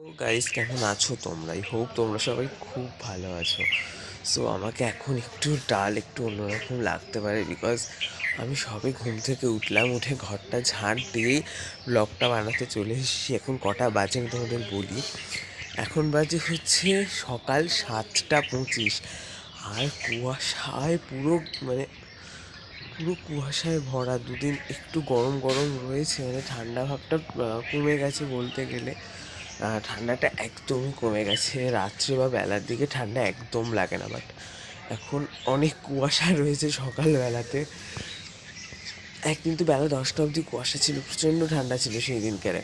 তো গাইস কেমন আছো তোমরা আই হোপ তোমরা সবাই খুব ভালো আছো। সো আমাকে এখন একটু ডাল একটু অন্যরকম লাগতে পারে বিকজ আমি সবে ঘুম থেকে উঠলাম, উঠে ঘরটা ঝাঁট দিয়েই ব্লগটা বানাতে চলে এসেছি। এখন কটা বাজে আমি তোমাদের বলি। এখন বাজে হচ্ছে সকাল সাতটা পঁচিশ। আর কুয়াশায় পুরো মানে পুরো কুয়াশায় ভরা। দুদিন একটু গরম গরম রয়েছে মানে ঠান্ডা ভাবটা কমে গেছে বলতে গেলে। ঠান্ডাটা একদমই কমে গেছে। রাত্রে বা বেলার দিকে ঠান্ডা একদম লাগে না বাট এখন অনেক কুয়াশা রয়েছে সকালবেলাতে। এক কিন্তু বেলা দশটা অবধি কুয়াশা ছিল, প্রচণ্ড ঠান্ডা ছিল সেই দিনকারে।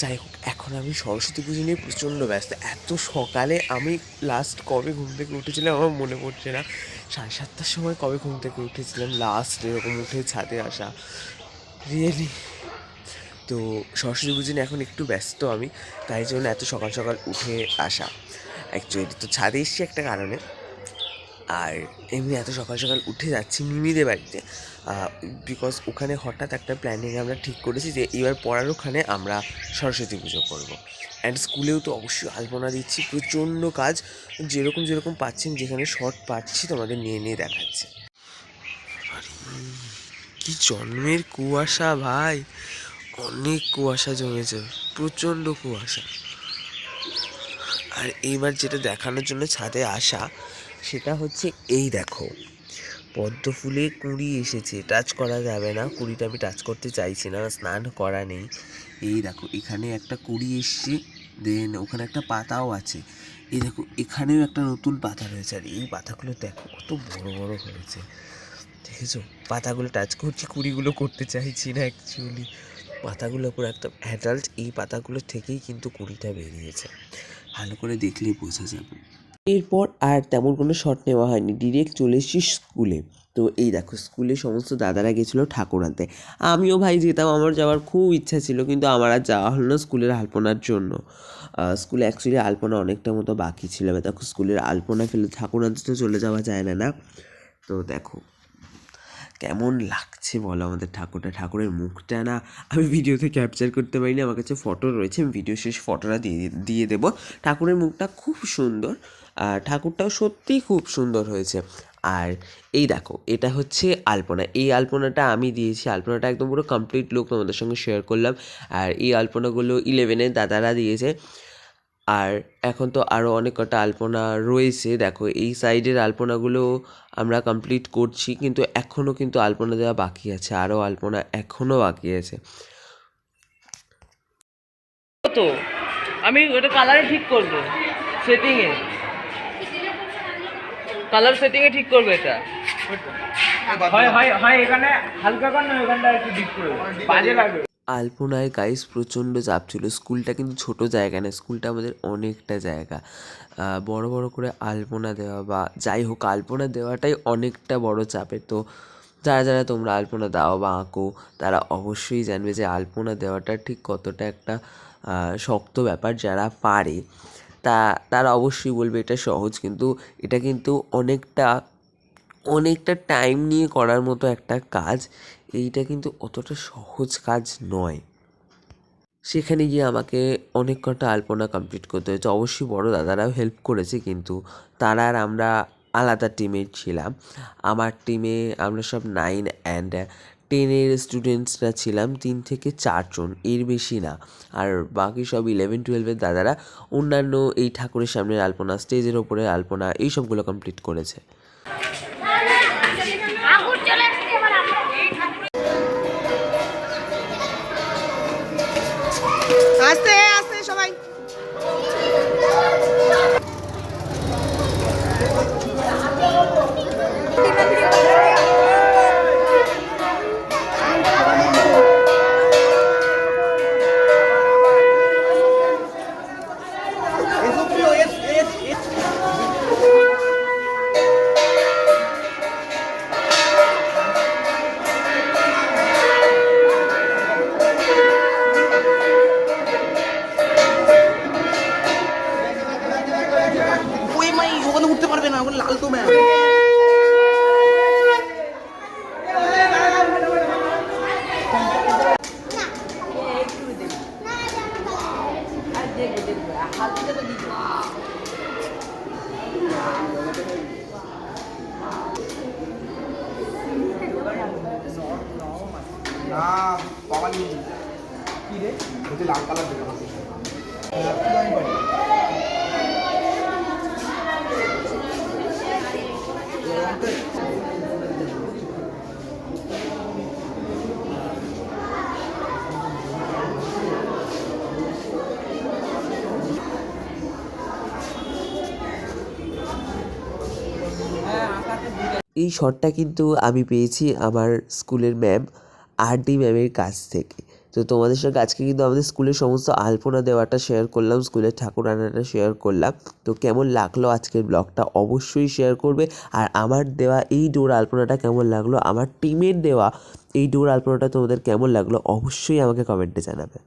যাই হোক, এখন আমি সরস্বতী পুজো নিয়ে প্রচণ্ড ব্যস্ত। এত সকালে আমি লাস্ট কবে ঘুম থেকে উঠেছিলাম আমার মনে পড়ছে না। সাড়ে সাতটার সময় কবে ঘুম থেকে উঠেছিলাম লাস্ট এরকম উঠে ছাদে আসা। রিয়েলি তো সরস্বতী পুজো নিয়ে এখন একটু ব্যস্ত আমি, তাই জন্য এত সকাল সকাল উঠে আসা। অ্যাকচুয়ালি তো ছাদে এসছি একটা কারণে। আর এমনি এত সকাল সকাল উঠে যাচ্ছি মিমিদের বাড়িতে। বিকজ ওখানে হঠাৎ একটা প্ল্যানিং আমরা ঠিক করেছি যে এবার পড়ার ওখানে আমরা সরস্বতী পুজো করব। অ্যান্ড স্কুলেও তো অবশ্যই আলপনা দিচ্ছি, প্রচণ্ড কাজ। যেরকম যেরকম পাচ্ছেন, যেখানে শর্ট পাচ্ছি, তোমাদের নিয়ে নিয়ে দেখাচ্ছে। কি জন্মের কুয়াশা ভাই! অনেক কুয়াশা জমেছে, প্রচণ্ড কুয়াশা। আর এইবার যেটা দেখানোর জন্য ছাদে আসা, সেটা হচ্ছে এই দেখো। পদ্ম ফুলে কুঁড়ি এসেছে, টাচ করা যাবে না। কুঁড়িটা আমি টাচ করতে চাইছি না, স্নান করা নেই। এই দেখো, এখানে একটা কুঁড়ি এসছে, দেন ওখানে একটা পাতাও আছে। এই দেখো, এখানেও একটা নতুন পাতা রয়েছে। আর এই পাতাগুলো দেখো, কত বড় বড় হয়েছে। দেখেছ? পাতাগুলো টাচ করছি, কুড়িগুলো করতে চাইছি না অ্যাকচুয়ালি পাতাগুলো পুরো একদম অ্যাডাল্ট এই পাতাগুলো থেকেই কিন্তু কুড়িটা বেরিয়েছে। ভালো করে দেখলে বোঝা যাবে। এরপর আর তেমন কোনো শট নেওয়া হয়নি ডিরেক্ট চলে এসেছি স্কুলে তো এই দেখো স্কুলে সমস্ত দাদারা গেছিল ঠাকুর আনতে। আমিও ভাই যেতাম, আমার যাওয়ার খুব ইচ্ছা ছিল, কিন্তু আমার আর যাওয়া হলো না স্কুলের আলপনার জন্য। স্কুলে অ্যাকচুয়ালি আলপনা অনেকটা মতো বাকি ছিল। দেখো স্কুলের আলপনা ফেলে ঠাকুর আনতে তো চলে যাওয়া যায় না না? তো দেখো। কেমন লাগছে বলো আমাদের ঠাকুরটা? ঠাকুরের মুখটা না, আমি ভিডিওতে ক্যাপচার করতে পারিনি, আমার কাছে ফটো রয়েছে, আমি ভিডিও শেষ ফটোটা দিয়ে দিয়ে দেবো। ঠাকুরের মুখটা খুব সুন্দর, আর ঠাকুরটাও সত্যিই খুব সুন্দর হয়েছে। আর এই দেখো, এটা হচ্ছে আলপনা। এই আলপনাটা আমি দিয়েছি, আলপনাটা একদম পুরো কমপ্লিট লুক তোমাদের সঙ্গে শেয়ার করলাম। আর এই আলপনাগুলো ইলেভেনের দাদারা দিয়েছে। আর এখন তো আরও অনেক কটা আলপনা রয়েছে। দেখো এই সাইডের আলপনাগুলো আমরা কমপ্লিট করছি কিন্তু এখনও কিন্তু আলপনা দেওয়া বাকি আছে। আরও আলপনা এখনও বাকি আছে। তো আমি ওটা কালারে ঠিক করব সেটিংয়ে কালার সেটিংয়ে ঠিক করব এটা। হয় হয় হয় এখানে হালকা কর না ওখানটা একটু ডিপ করে। বাজে লাগবে। আলপনায় গাইস প্রচণ্ড চাপ ছিল। স্কুলটা কিন্তু ছোট জায়গা না, স্কুলটা আমাদের অনেকটা জায়গা। বড় বড় করে আলপনা দেওয়া বা যাই হোক, আলপনা দেওয়াটাই অনেকটা বড় চাপের। তো যারা যারা তোমরা আলপনা দাও বা আঁকো, তারা অবশ্যই জানবে যে আলপনা দেওয়াটা ঠিক কতটা একটা শক্ত ব্যাপার যারা পারে। তা, তারা অবশ্যই বলবে এটা সহজ, কিন্তু এটা কিন্তু অনেকটা অনেকটা টাইম নিয়ে করার মতো একটা কাজ। এইটা কিন্তু অতটা সহজ কাজ নয়। সেখানে গিয়ে আমাকে অনেক কটা আলপনা কমপ্লিট করতে হয়েছে। অবশ্যই বড় দাদারাও হেল্প করেছে কিন্তু তারা আর আমরা আলাদা টিমে ছিলাম। আমার টিমে আমরা সব নাইন অ্যান্ড টেনের স্টুডেন্টসরা ছিলাম, তিন থেকে চারজন এর বেশি না। আর বাকি সব ইলেভেন টুয়েলভের দাদারা অন্যান্য এই ঠাকুরের সামনের আলপনা স্টেজের ওপরে আলপনা, এই সবগুলো কমপ্লিট করেছে। লাল কালার দেবে এই শটটা কিন্তু আমি পেয়েছি আমার স্কুলের ম্যাম আর ডি ম্যামের কাছ থেকে। তো তোমাদের সঙ্গে আজকে কিন্তু আমাদের স্কুলের সমস্ত আলপনা দেওয়াটা শেয়ার করলাম, স্কুলের ঠাকুর আনাটা শেয়ার করলাম। তো কেমন লাগল আজকের ব্লগটা অবশ্যই শেয়ার করবে। আর আমার দেওয়া এই ডোর আলপনাটা কেমন লাগল, আমার টিমের দেওয়া এই ডোর আলপনাটা তোমাদের কেমন লাগল অবশ্যই আমাকে কমেন্টে জানাবে।